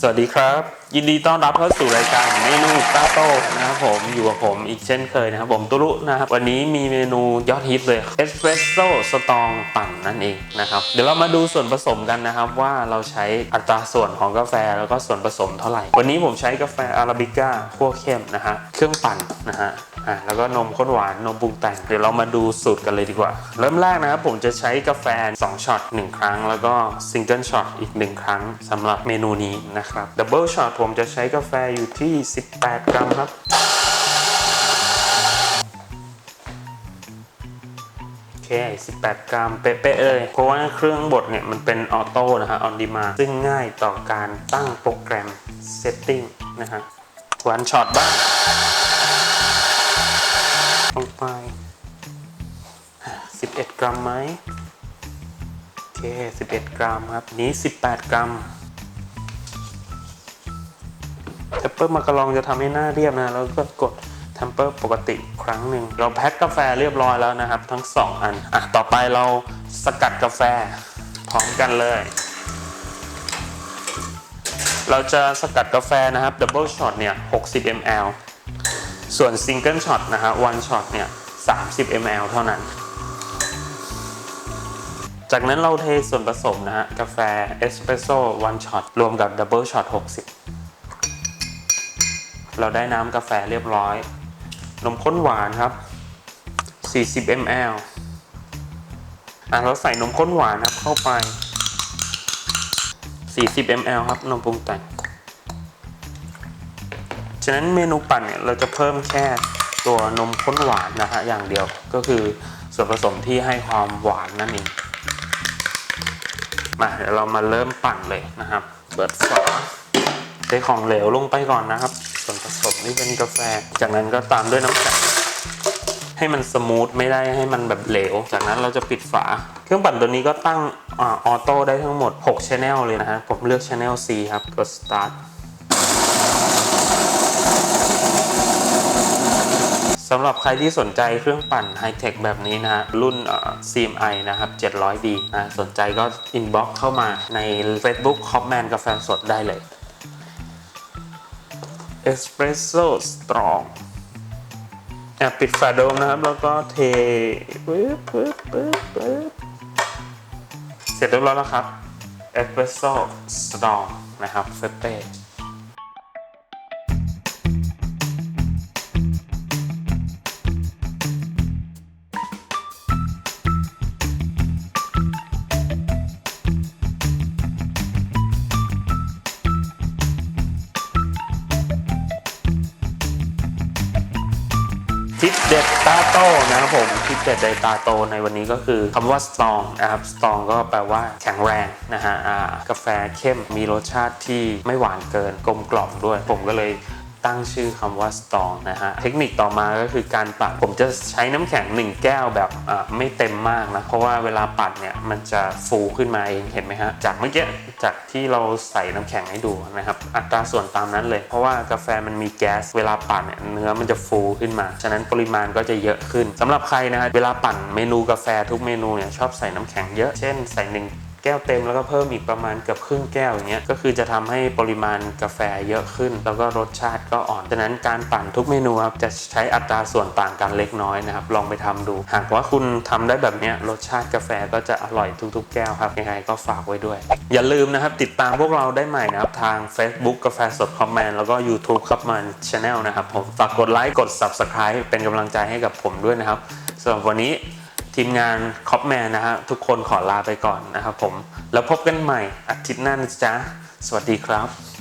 สวัสดีครับ ยินดีต้อนรับเข้าสู่รายการเมนูตาโต้นะครับผมอยู่กับผมอีกเช่นเคยนะครับผมตุลุนะครับวันนี้มีเมนูยอดฮิตเลยเอสเปรสโซ่สตองปั่นนั่นเองนะครับเดี๋ยวเรามาดูส่วนผสมกันนะครับว่าเราใช้อัตราส่วนของกาแฟแล้วก็ส่วนผสมเท่าไหร่ วันนี้ผมใช้กาแฟอาราบิก้าคั่วเข้มนะฮะเครื่องปั่นนะฮะอ่าแล้วก็นมข้นหวานนมปรุงแต่งเดี๋ยวเรามาดูสูตรกันเลยดีกว่า เริ่มแรกนะครับผมจะใช้กาแฟ2ช็อต1 ครั้ง แล้วก็ซิงเกิลช็อตอีก 1 ครั้งสำหรับเมนูนี้นะครับดับเบิลช็อตผมจะใช้กาแฟอยู่ที่ 18 กรัมครับ โอเค 18 กรัม เป๊ะๆเลย เพราะว่าเครื่องบดเนี่ย มันเป็นออโต้นะฮะออนดีมาซึ่งง่ายต่อการตั้งโปรแกรมเซตติ้งนะฮะวันช็อตบ้างลงไป 11 กรัมไหมโอเค 11 กรัมครับ นี้ 18 กรัม เทมเปอร์มากระลองจะทำให้หน้าเรียบนะ แล้วก็กดเทมเปอร์ปกติครั้งหนึ่ง เราแพ็คกาแฟเรียบร้อยแล้วนะครับ ทั้ง 2 อัน อะ ต่อไปเราสกัดกาแฟพร้อมกันเลย เราจะสกัดกาแฟนะครับดับเบิลช็อตเนี่ย 60 ml ส่วนซิงเกิลช็อตนะฮะวันช็อตเนี่ย 30 ml เท่านั้น จากนั้นเราเทส่วนผสมนะฮะกาแฟเอสเปรสโซ่วันช็อตรวมกับดับเบิลช็อต60 เราได้น้ำกาแฟเรียบร้อย นมข้นหวานครับ 40 ml อะเราใส่นมข้นหวานครับเข้าไป 40 ml ครับนมปรุงแต่ง ฉะนั้นเมนูปั่นเนี่ยเราจะเพิ่มแค่ตัวนมข้นหวานนะฮะอย่างเดียวก็คือส่วนผสมที่ให้ความหวานนั่นเอง มาเดี๋ยวเรามาเริ่มปั่นเลยนะครับ เปิดฝา เทของเหลวลงไปก่อนนะครับ ส่วนผสมนี่เป็นกาแฟ จากนั้นก็ตามด้วยน้ำแข็งให้มันสมูทไม่ได้ให้มันแบบเหลว จากนั้นเราจะปิดฝา เครื่องปั่นตัวนี้ก็ตั้งออโต้ได้ทั้งหมด 6 Channel เลยนะฮะ ผมเลือก Channel C ครับ กด start สำหรับใครที่สนใจเครื่องปั่นไฮเทคแบบนี้นะฮะ รุ่นเอ่อ CMI นะครับ 700D นะ สนใจก็ inbox เข้ามาใน Facebook c o p m a n กาแฟสดได้เลย เอสเปรสโซ่สตรองปิดฝาโดมนะครับ แล้วก็เทปึ๊บปึ๊บปึ๊บปึ๊บเสร็จเรียบร้อยแล้วครับเอสเปรสโซ่สตรองนะครับเฟเต้ ทิปเด็ดตาโตนะครับผมทิปเด็ดในตาโตในวันนี้ก็คือคำว่า strong นะครับ strong ก็แปลว่าแข็งแรงนะฮะกาแฟเข้มมีรสชาติที่ไม่หวานเกินกลมกล่อมด้วย ผมก็เลย ตั้งชื่อคำว่า strong นะฮะ เทคนิคต่อมาก็คือการปั่นผมจะใช้น้ำแข็ง 1 แก้วแบบอ่าไม่เต็มมากนะ เพราะว่าเวลาปั่นเนี่ยมันจะฟูขึ้นมาเองเห็นไหมฮะ จากเมื่อกี้จากที่เราใส่น้ำแข็งให้ดูนะครับ อัตราส่วนตามนั้นเลย เพราะว่ากาแฟมันมีแก๊ส เวลาปั่นเนี่ยเนื้อมันจะฟูขึ้นมา ฉะนั้นปริมาณก็จะเยอะขึ้นสำหรับใครนะฮะ เวลาปั่นเมนูกาแฟทุกเมนูเนี่ยชอบใส่น้ำแข็งเยอะ เช่นใส่หนึ่ง แก้วเต็มแล้วก็เพิ่มอีกประมาณเกือบครึ่งแก้วอย่างเงี้ยก็คือจะทำให้ปริมาณกาแฟเยอะขึ้น แล้วก็รสชาติก็อ่อนฉะนั้นการปั่นทุกเมนูครับจะใช้อัตราส่วนต่างกันเล็กน้อยนะครับลองไปทำดู หากว่าคุณทำได้แบบเนี้ยรสชาติกาแฟก็จะอร่อยทุกๆ แก้วครับยังไงก็ฝากไว้ด้วย อย่าลืมนะครับติดตามพวกเราได้ใหม่นะครับทาง Facebook กาแฟสดคอมเมนแล้วก็ YouTube ครับมันช anel นะครับผมฝากกดไลค์กด Subscribe เป็นกำลังใจให้กับผมด้วยนะครับสำหรับวันนี้ ทีมงานคอปแมนนะฮะทุกคนขอลาไปก่อนนะครับผม แล้วพบกันใหม่อาทิตย์หน้านะจ๊ะ สวัสดีครับ